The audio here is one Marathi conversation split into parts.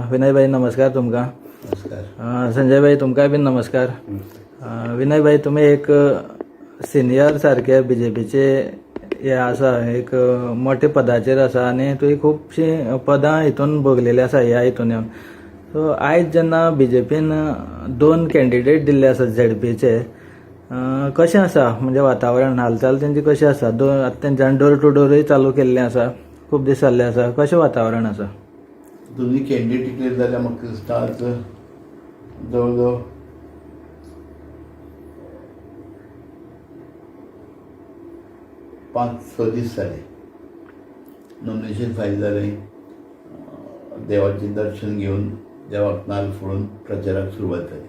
विनयभाई नमस्कार तुमकां. नमस्कार. अ, संजयभाई तुमकांय बीन नमस्कार. अ, विनयभाई तुमी एक सिनियर सारके बी जे पीचे हे आसा एक मोठे पदाचेर आसा आनी तुवें खुबशीं पदां हितून भोगलेली आसा ह्या हितून येवन सो आयज जेन्ना बी जे पीन दोन कॅन्डिडेट दिल्ले आसात झेड पीचे कशें आसा? म्हणजे वातावरण हालचाल तेंची कशी आसा? दो आतां तेंच्यानी डोर टू डोरूय चालू केल्लें आसा खूब दीस जाल्ले आसा. कशें वातावरण आसा? दोन्ही कॅन्डिडेट डिक्लेअर जाल्यार म्हाका दिसता आज जवळ जवळ पांच स दीस जाले नॉमिनेशन फायल जालें देवाचें दर्शन घेवन देवाक नाल फोडून प्रचाराक सुरवात जाली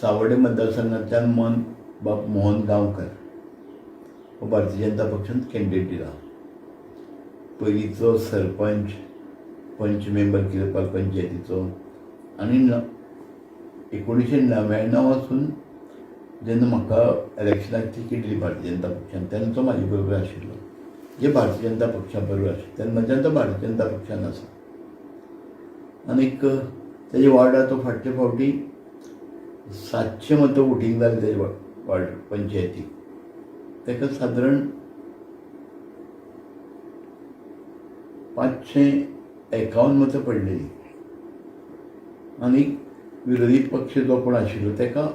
सावडे मतदारसंघांतल्यान मन बाब मोहन गांवकर हो भारतीय जनता पक्षान कॅन्डिडेट दिला. पयलींचो सरपंच पंच मेंबर केलं पंचायतीचो आनी न एकोणीशे णव्याण्णव वचून जेन्ना म्हाका इलेक्शनाक तिकीट दिली भारतीय जनता पक्षान तेन्ना तो म्हाजे बरोबर आशिल्लो जे भारतीय जनता पक्षा बरोबर आशिल्लो तेन्नाच्यान तो भारतीय जनता पक्षान आसा आनीक तेजे वार्डा तो फाटले फावटी सातशे मतां वोटींग जालें तेजे वा- वार्ड पंचायतीक तेका सादारण पांचशें एकावन्न मतं पडलेली. आनी विरोधी पक्ष जो कोण आशिल्लो तेका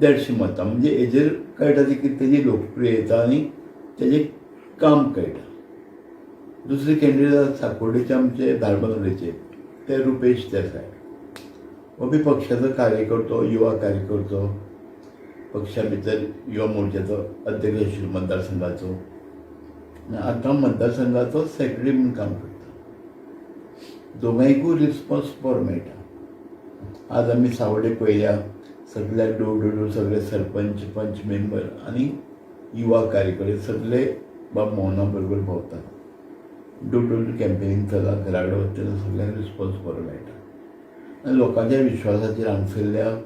देडशे मतां. म्हणजे हेजेर कळटा ती की तेजी लोकप्रियता आनी तेजें काम कळटा दुसरे कॅन्डिडेट साकोडेचे आमचे धारबांदोडेचे. ते रुपेश देसाय हो बी पक्षाचो कार्यकर्तो युवा कार्यकर्तो. पक्षा भितर युवा मोर्चाचो अध्यक्ष आशिल्लो मतदारसंघाचो. आनी आतां मतदारसंघाचो सेक्रेटरी म्हणून काम करता. दोगांयकूय रिस्पॉन्स बरो मेळटा आज आमी सावडे पळयल्या सगळ्या डोर टू सगळे सरपंच पंच मेंबर आनी युवा कार्यकर्ते सगळे बाब मोहना बरोबर भोंवतात डोर टू डोर कॅम्पेनींग चला घराडे वता तेन्ना सगळ्यांक रिस्पॉन्स बरो मेळटा आनी लोकांच्या विश्वासाचेर हांगसरल्या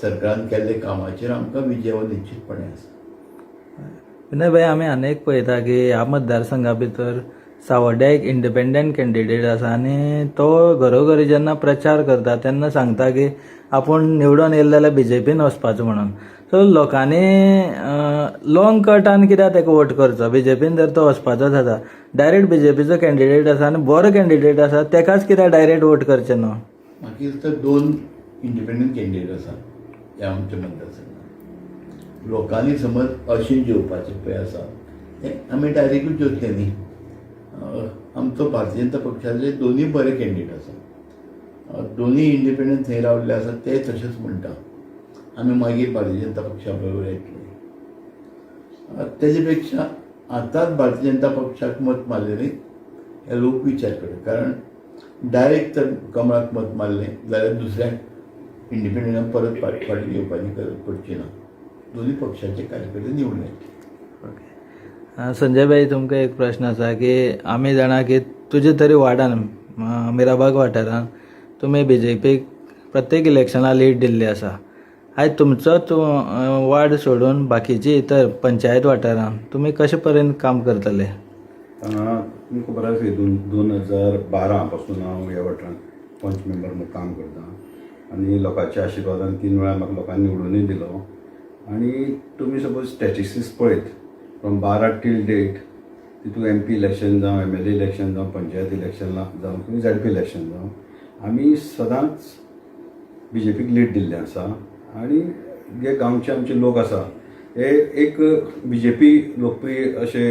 सरकारान केल्ले कामाचेर आमकां विजय हो निश्चितपणे आसा विनय भाई आमी आनी एक पळयता की ह्या मतदारसंघा भितर सावड्ड्याक एक इंडिपेंडंट कॅन्डिडेट आसा आनी तो घरोघरी जेन्ना प्रचार करता तेन्ना सांगता की आपूण निवडून येयले जाल्यार बी जे पीन वचपाचो म्हणून. सो लोकांनी लाँग कटान कित्याक ताका वोट करचो? बी जे पीन जर तो वचपाचो जाता डायरेक्ट बी जे पीचो कॅन्डिडेट आसा आनी बरो कॅन्डिडेट आसा तेकाच कित्याक डायरेक्ट वोट करचें न्हू? म्हाका दिसता दोन इंडिपेंडंट कॅन्डिडेट आसा ह्या आमच्या मतदारसंघात. लोकांनी समज अशें जेवपाचें पळय आसा तें आमी डायरेक्टूच जेवतले न्ही. आमचो भारतीय जनता पक्षाचे दोनूय बरे कॅन्डिडेट आसा दोनूय इंडिपेंडंट थंय रावल्ले आसात ते तशेंच म्हणटा आमी मागीर भारतीय जनता पक्षा बरोबर येतले तेजे पेक्षा आतांच भारतीय जनता पक्षाक मत मारलेली हे लोक विचार करतात कारण डायरेक्ट तर कमळाक मत मारलें जाल्यार दुसऱ्याक इंडिपेंडंटाक परत फाट फाटी येवपाची गरज पडची ना दोन्ही पक्षाचे कार्यकर्ते निवडले अ, संजय भाई तुमकां एक प्रश्न आसा की आमी जाणा की तुजे तरी वार्डान मिराबाग वाठारान तुमी बी जे पीक प्रत्येक इलेक्शना लीड दिल्ली आसा आयज तुमचोच वार्ड सोडून बाकीची इतर पंचायत वाठारान तुमी कशे परेन काम करतले? हांगा तुमकां खबर आसा दोन दोन हजार बारा पासून हांव ह्या वाठारांत पंच मेंबर म्हणून काम करता. आनी लोकांच्या आशिर्वादान तीन वेळा म्हाका लोकांनी निवडूनय दिलो. आनी तुमी सपोज स्टॅटिस्टिक्स पळयत फ्रॉम बारा टील डेट तितू एम पी इलेक्शन जावं एम एल ए इलेक्शन जावं पंचायत इलेक्शन जावं किंवा झेड पी इलेक्शन जावं. आमी सदांच बी जे पीक लीड दिल्लें आसा. आनी जे गांवचे आमचे लोक आसा हे एक बी जे पी लोकप्रिय अशे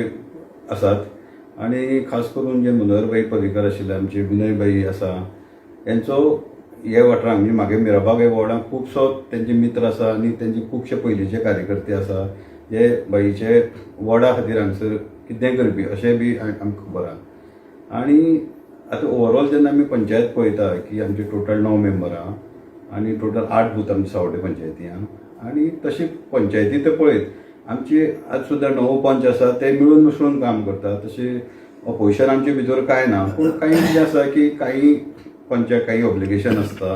आसात. आनी खास करून जे मनोहरभाई पर्रीकर आशिल्ले आमचे विनयभाई आसा यांचो हे वाठारांत म्हणजे म्हागे मिराबाग हे वॉर्डांत खुबसो तेंचे मित्र आसा आनी तेंचे खुबशे पयलींचे कार्यकर्ते आसा. हे बाईचे वडा खातीर हांगसर कितेंय करपी अशें बी आमकां खबर आहा आनी आतां ओवरऑल जेन्ना आमी पंचायत पळयता की आमचे टोटल णव मेंबर आहा आनी टोटल आठ बूथ आमचे सावड्डे पंचायती आहा आनी तशी पंचायती ते पळयत आमची आज सुद्दां णव पंच आसा ते मिळून मिसळून काम करता तशें ऑपोजिशन आमचे भितर कांय ना पूण कांय जे आसा की काही पंचायत काही ऑब्लिगेशन आसता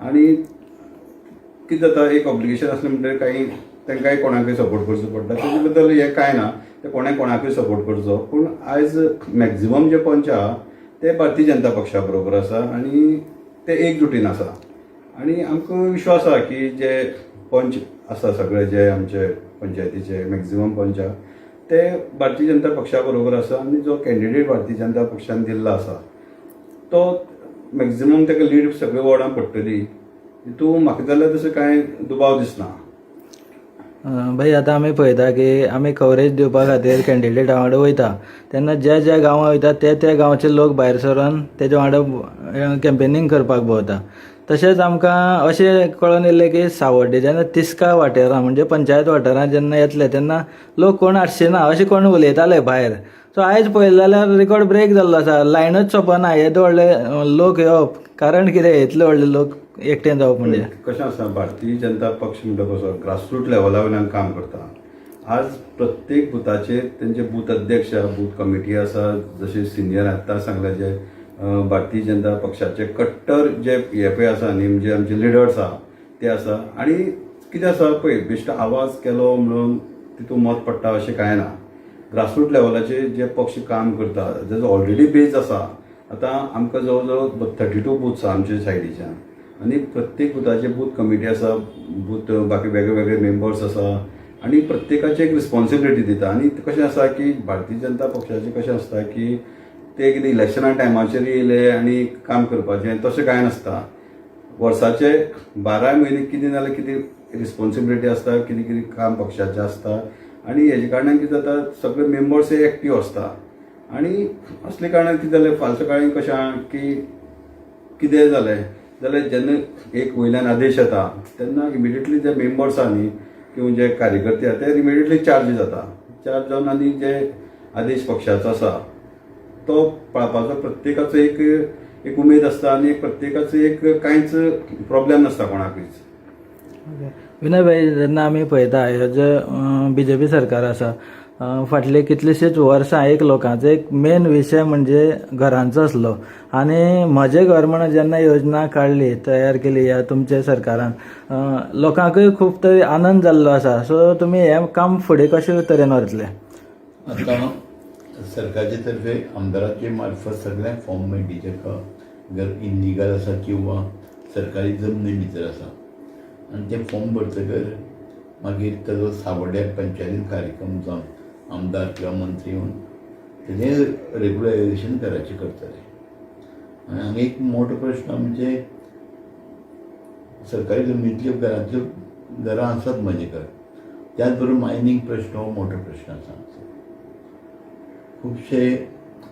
आनी कितें जाता एक ऑब्लिगेशन आसलें म्हणटगीर काही तांकांय कोणाकय सपोर्ट करचो पडटा तेजे बद्दल हें कांय ना ते कोणे कोणाकय सपोर्ट करचो. पूण आयज मॅक्झिमम जे पंच आहा ते भारतीय जनता पक्षा बरोबर आसा आनी ते एकजुटीन आसा आनी आमकां विश्वास आसा की जे पंच आसा सगळे जे आमचे पंचायतीचे मॅक्झिमम पंच आहा, ते भारतीय जनता पक्षा बरोबर आसा आनी जो कॅन्डिडेट भारतीय जनता पक्षान दिल्लो आसा तो मॅक्झिमम ताका लीड सगळीं वॉर्डां पडटली. तितूंत म्हाका जाल्यार तसो कांय दुबाव दिसना. भाई आतां आमी पळयता की आमी कवरेज दिवपा खातीर कॅन्डिडेटा वांगडा वयता. तेन्ना ज्या ज्या गांवां वयता ते त्या गांवचे लोक भायर सरून तेजे वांगडा कॅम्पेनींग करपाक भोंवता. तशेंच आमकां अशें कळून येयलें की सावड्डे जेन्ना तिस्का वाठारां म्हणजे पंचायत वाठारांत जेन्ना येतले तेन्ना लोक कोण हाडचे ना अशें कोण उलयताले भायर. सो आयज पळयलें जाल्यार रिकॉर्ड ब्रेक जाल्लो आसा. लायनच सोंपना येदे व्हडले लोक येवप कारण कितें इतले व्हडले लोक एकट्यान जावप म्हणजे. कशें आसा भारतीय जनता पक्ष म्हणटा कसो ग्रासरूट लेवला वयल्यान काम करता. आज प्रत्येक बुथाचेर तेंचे बूथ अध्यक्ष बूथ कमिटी आसा जशे सिनियर आतां सांगले जे भारतीय जनता पक्षाचे कट्टर जे हे पळय आसा न्ही म्हणजे आमचे लिडर्स आहा ते आसा आनी कितें आसा पळय बेश्टो आवाज केलो म्हणून तितून मत पडटा अशें कांय ना. ग्रासरूट लेवलाचेर जे पक्ष काम करता जेजो ऑलरेडी बेज आसा आतां आमकां जवळ जवळ थर्टी टू बुथ्स आहा आमच्या सायडीच्यान आनी प्रत्येक बुथाचे बूथ कमिटी आसा बूथ बाकी वेगळे वेगळे मेंबर्स आसा आनी प्रत्येकाची एक रिस्पॉन्सिबिलिटी दिता. आनी कशें आसा की भारतीय जनता पक्षाचें कशें आसता की ते कितें इलेक्शना टायमाचेर येयले आनी काम करपाचें तशें कांय नासता. वर्साचे बारा म्हयने कितें जाल्यार कितें रिस्पॉन्सिबिलिटी आसता कितें कितें काम पक्षाचें आसता. आनी हेजे कारणान कितें जाता सगळे मेंबर्स हे एक्टीव आसता. आनी असले कारणान कितें जालें फालतू काळी कशें आहा की कितें जालें जाल्यार जेन्ना एक वयल्यान आदेश येता तेन्ना इमिडियटली जे मेंबर्स न्ही किंवा जे कार्यकर्ते आसा ते इमिडियटली चार्ज जाता. चार्ज जावन आनी जे आदेश पक्षाचो आसा तो पाळपाचो प्रत्येकाचो एक एक उमेद आसता आनी प्रत्येकाचो एक कांयच प्रॉब्लेम नासता कोणाकूच विनय भाई जेन्ना आमी पळयता ह्यो जे बी जे पी सरकार आसा फाटले कितलींशींच वर्सां एक लोकांचो. एक मेन विशय म्हणजे घरांचो आसलो आनी म्हजें घर म्हणून जेन्ना योजना काडली तयार केली ह्या तुमच्या सरकारान लोकांकूय खूब तरी आनंद जाल्लो आसा सो तुमी हें काम फुडें कशे तरेन व्हरतले आतां सरकारचे तर्फे आमदाराचे मार्फत सगळ्यांक फॉर्म मेळटी जेका जर इनलिगल आसा किंवा सरकारी जमनी भितर आसा आनी ते फॉर्म भरतकर मागीर ताजो सावड्ड्या पंचायतीन कार्यक्रम जावन आमदार किंवा मंत्री येऊन त्याचे रेग्युलरायझेशन कराचें करतले आनी हांगा एक मोठो प्रश्न म्हणजे सरकारी जमनींतल्यो घरांतल्यो घरां आसात म्हजे घर त्याच बरोबर मायनींग प्रश्न हो मोठो प्रश्न आसा खुबशे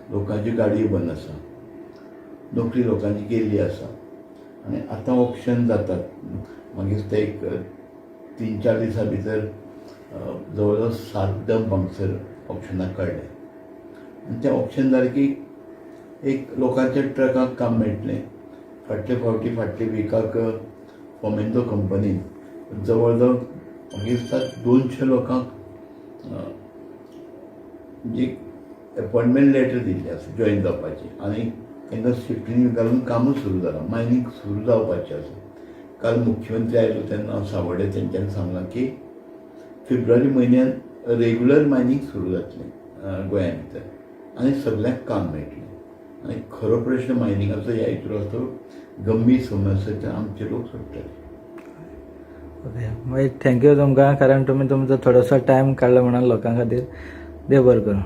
लोकांची गाडयो बंद आसा नोकरी लोकांची गेल्ली आसा आनी आतां ऑप्शन जातात. मागीर ते एक तीन चार दिसां भितर जवळजवळ जवळ जवळ सात दम हांगसर ऑप्शनाक काडले आनी त्या ऑप्शन जालें की एक लोकांच्या ट्रकाक काम मेळटलें फाटले फावटी फाटले विकाक फॉमेंतो कंपनीन जवळ जवळ मागीर दिसता दोनशे लोकांक जी एपॉयंटमेंट लेटर दिल्ली आसा जॉईन जावपाची. आनी तांकां शिफ्टीन घालून कामूच सुरू जालां मायनींग सुरू जावपाचें आसा काल मुख्यमंत्री आयलो तेन्ना सावडे तेंच्यांनी सांगलां की फेब्रुवारी म्हयन्यान रेग्युलर मायनींग सुरू जातलें गोंया भितर आनी सगल्यांक काम मेळटलें आनी खरो प्रश्न मायनिंगाचो ह्या हितूर असो गंभीर समस्याच्यान आमचे लोक सोडटले ओके. मागीर थँक्यू तुमकां कारण तुमी तुमचो थोडोसो टायम काडलो म्हणून लोकां खातीर देव बरें करूं